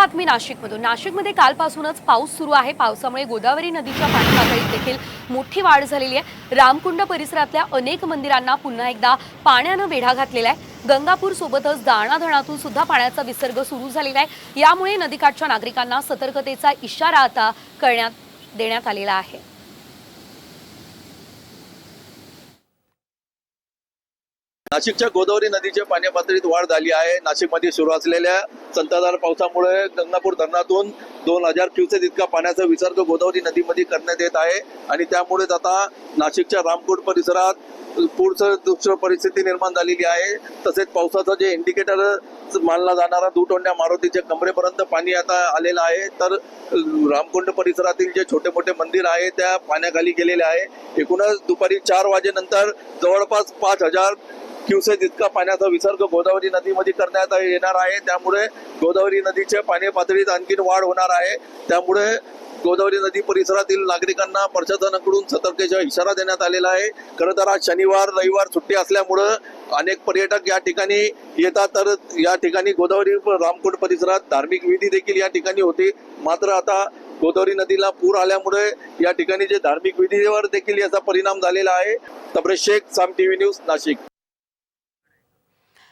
बातमी नाशिकमधून. नाशिकमध्ये कालपासूनच पाऊस सुरू आहे. पावसामुळे गोदावरी नदीच्या पाणी पातळीत देखील मोठी वाढ झालेली आहे. रामकुंड परिसरातल्या अनेक मंदिरांना पुन्हा एकदा पाण्यानं वेढा घातलेला आहे. गंगापूर सोबतच दाणा धरणातून सुद्धा पाण्याचा विसर्ग सुरू झालेला आहे. यामुळे नदीकाठच्या नागरिकांना सतर्कतेचा इशारा आता करण्यात देण्यात आलेला आहे. नाशिकच्या गोदावरी नदीच्या पाणी पातळीत वाढ झाली आहे. नाशिकमध्ये सुरू असलेल्या संततधार पावसामुळे गंगापूर धरणातून दोन हजार क्युसेक इतका पाण्याचा विसर्ग गोदावरी नदीमध्ये करण्यात येत आहे. आणि त्यामुळेच आता नाशिकच्या रामकोट परिसरात पुढचं दुसरं परिस्थिती निर्माण झालेली आहे. तसेच पावसाचं जे इंडिकेटर मानला जाणारा दुटोंड्या मारुतीच्या कमरेपर्यंत पाणी आता आलेलं आहे. तर रामकुंड परिसरातील जे छोटे मोठे मंदिर आहे त्या पाण्याखाली गेलेले आहे. एकूणच दुपारी चार वाजेनंतर जवळपास पाच हजार क्युसेक इतका पाण्याचा विसर्ग गोदावरी नदीमध्ये करण्यात येणार आहे. त्यामुळे गोदावरी नदीच्या पाणी पातळीत आणखीन वाढ होणार आहे. त्यामुळे गोदावरी नदी परिसरातील नागरिकांना प्रशासनाकडून सतर्कतेचा इशारा देण्यात आलेला आहे. खरं तर आज शनिवार रविवार सुट्टी असल्यामुळं अनेक पर्यटक या ठिकाणी येतात. तर या ठिकाणी गोदावरी रामकुंड परिसरात धार्मिक विधी देखील या ठिकाणी होते. मात्र आता गोदावरी नदीला पूर आल्यामुळे या ठिकाणी जे धार्मिक विधीवर देखील याचा परिणाम झालेला आहे. तब्रेशेख साम साम टीव्ही न्यूज नाशिक.